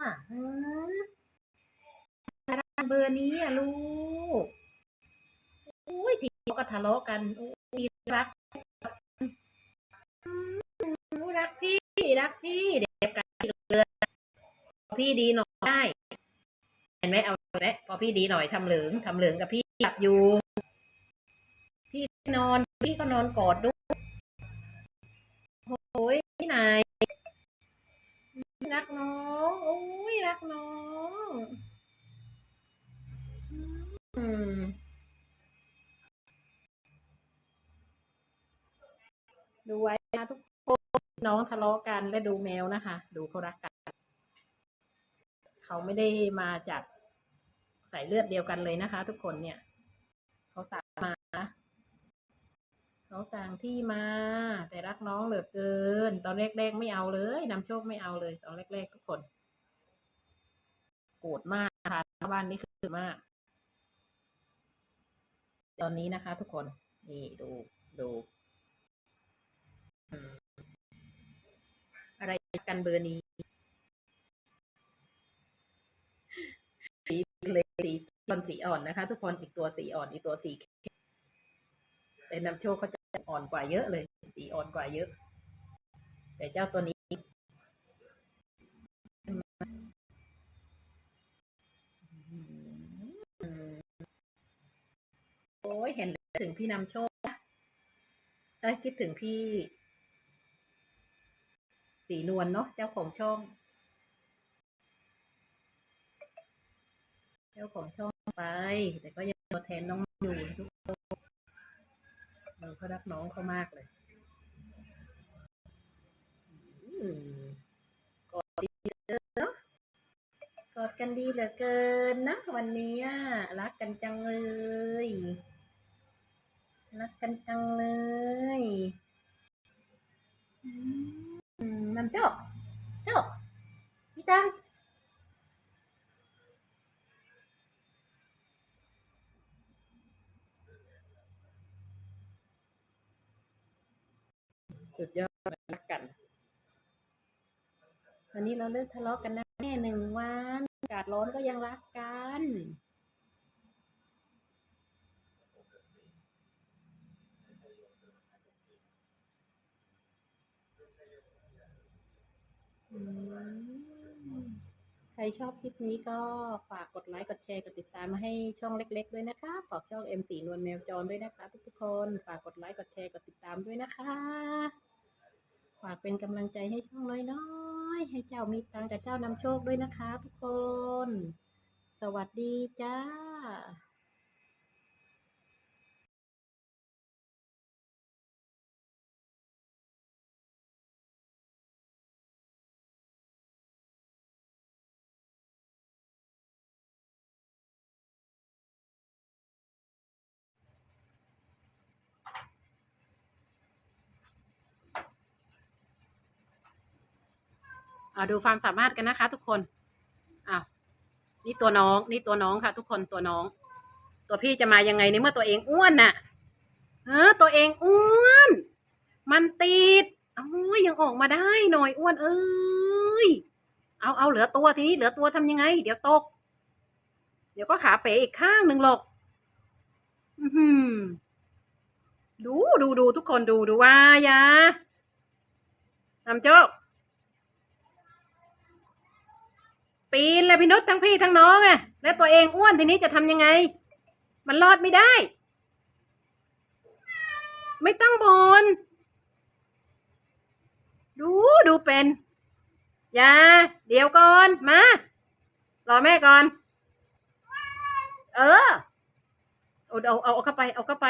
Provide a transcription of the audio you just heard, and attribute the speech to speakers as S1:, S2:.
S1: ฮะอะไรเบอร์นี้อะลูกโอ้ยทีเขาก็ทะเลาะกันโอ้ยรักรักพี่รักพี่เดี๋ยวกันเลยพี่ดีหน่อยได้ เห็นไหมเอาไหมพอพี่ดีหน่อยทำเหลืองทำเหลืองกับพี่หลับอยู่ พี่นอนพี่ก็นอนกอดด้วยโอ้ยพี่นาย รักน้องโอ้ยรักน้องอืมดูไว้นะทุกคนน้องทะเลาะกันและดูแมวนะคะ ดูเขารักกัน เขาไม่ได้มาจากสายเลือดเดียวกันเลยนะคะ ทุกคนเนี่ย เขาตางมา เขาต่างที่มา แต่รักน้องเหลือเกิน ตอนแรกๆไม่เอาเลยนำโชคไม่เอาเลย ตอนแรกๆทุกคน โกรธมากนะคะบ้านนี้คือมาก ตอนนี้นะคะ ทุกคน นี่ดูดูอะไรกันเบอร์นี้สีเลยสีตอนสีอ่อนนะคะ ทุกคนอีกตัวสีอ่อนอีกตัวสีเข้มแต่นำโชคเขาจะ อ่อนกว่าเยอะเลย สีอ่อนกว่าเยอะ แต่เจ้าตัวนี้โอ้ยเห็นถึงพี่นำโชคนะเอ้ยคิดถึงพี่ สีนวลเนาะเจ้าของช่อง เจ้าของช่องไป แต่ก็ยังตัวแทนน้องอยู่ทุก เรารักน้องเขามากเลยกอดดีเนาะกอดกันดีเหลือเกินนะวันนี้อะรักกันจังเลย รักกันจังเลยน้ำโจ๊กโจ๊กพี่ตัง สุดยอดรักกันวันนี้เราเลิกทะเลาะกันนะแม่หนึ่งวันอากาศร้อนก็ยังรักกันใครชอบคลิปนี้ก็ฝากกดไลค์ กดแชร์ กดติดตามมาให้ช่องเล็ก ๆ ด้วยนะคะ ฝากช่อง M สีนวลแมวจรด้วยนะคะ ทุกๆคน ฝากกดไลค์ กดแชร์ กดติดตามด้วยนะคะ ฝากเป็นกำลังใจให้ช่องน้อยๆ ให้เจ้ามีตังกับเจ้านำโชคด้วยนะคะทุกคน สวัสดีจ้า เอาดูความสามารถกันนะคะ ทุกคนอ้าวนี่ตัวน้อง นี่ตัวน้องค่ะ ทุกคนตัวน้อง ตัวพี่จะมายังไงในเมื่อตัวเองอ้วนน่ะ เออ ตัวเองอ้วน มันติดเอ้ยยังออกมาได้หน่อยอ้วน เอ้ยเอาเอาเหลือตัวทีนี้เหลือตัวทำยังไง เดี๋ยวตก เดี๋ยวก็ขาเป๋อีกข้างหนึ่งหรอกอือหือดูดูดูทุกคนดูดูว่าอย่าทำโจ๊ก ปีนเลยพี่นุชทั้งพี่ทั้งน้องอะแล้วตัวเองอ้วนทีนี้จะทำยังไง มันรอดไม่ได้ ไม่ต้องบน ดูดูเป็นอย่าเดี๋ยวก่อนมารอแม่ก่อน เออเอาเอาเอาเข้าไป เอาเข้าไป